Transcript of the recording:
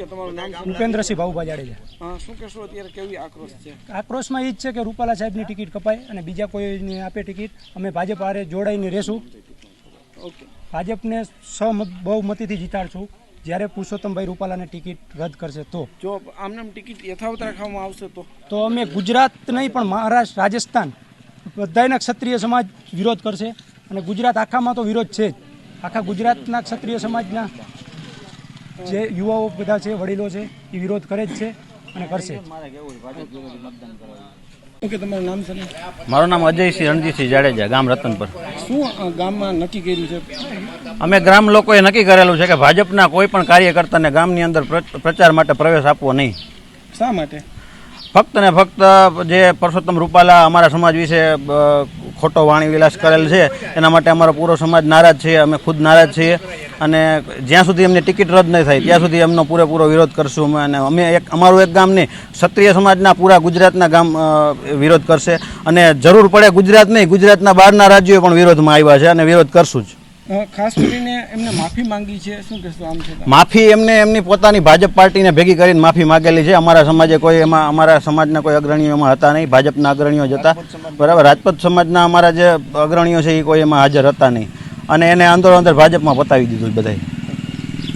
કે તમારું નામ ભાઉભા જાડેજા શું કહેશો અત્યારે કેવી આક્રોશ છે? આક્રોશમાં એ જ છે કે રૂપાલા સાહેબની ટિકિટ કપાય અને બીજા કોઈને આપે ટિકિટ. અમે ભાજપ હારે જોડાઈને રહેશું. ભાજપને સહમત બહુમતીથી જીતાડશું. જ્યારે પુરુષોત્તમભાઈ રૂપાલાને ટિકિટ રદ કરશે તો. જો આમનામ ટિકિટ યથાવત રાખવામાં આવશે તો? તો અમે ગુજરાત નહીં પણ મહારાષ્ટ્ર રાજસ્થાન બધાયના ક્ષત્રિય સમાજ વિરોધ કરશે. અને ગુજરાત આખામાં તો વિરોધ છે જ. આખા ગુજરાતના ક્ષત્રિય સમાજના જે યુવાઓ બધા છે વડીલો છે એ વિરોધ કરે જ છે અને કરશે. ઓકે તમારું નામ છે મારું નામ અજયસિંહ રણજીતસિંહ જાડેજા ગામ રતનપર. શું ગામમાં નક્કી કર્યું છે? અમે ગ્રામ લોકોએ નક્કી કરેલું છે કે ભાજપના કોઈ પણ કાર્યકર્તાને ગામની અંદર પ્ર- પ્રચાર માટે પ્રવેશ આપવો નહીં. શા માટે? ફક્ત ને ફક્ત જે પરસોત્તમ રૂપાલા અમારા સમાજ વિશે ખોટો વાણી વિલાસ કરેલ છે એના માટે અમારો પૂરો સમાજ નારાજ છે અમે ખુદ નારાજ છીએ. અને જ્યાં સુધી એમની ટિકિટ રદ નહીં થાય ત્યાં સુધી એમનો પૂરેપૂરો વિરોધ કરશું અમે અને અમે એક અમારું એક ગામ નહીં ક્ષત્રિય સમાજના પૂરા ગુજરાતના ગામ વિરોધ કરશે. અને જરૂર પડે ગુજરાત નહીં ગુજરાતના બહારના રાજ્યો પણ વિરોધમાં આવ્યા છે અને વિરોધ કરશું જ. ખાસ કરીને એમને માફી માંગી છે શું કહેશો આમ છે માફી એમને એમની પોતાની ભાજપ પાર્ટીને ભેગી કરીને માફી માંગેલી છે. અમારા સમાજે કોઈ એમાં અમારા સમાજના કોઈ અગ્રણીઓ એમાં હતા નહીં ભાજપના અગ્રણીઓ જ હતા. બરાબર રાજપૂત સમાજના અમારા જે અગ્રણીઓ છે એ કોઈ એમાં હાજર હતા નહીં. અને એને અંદર અંદર ભાજપમાં પતાવી દીધું બધાય.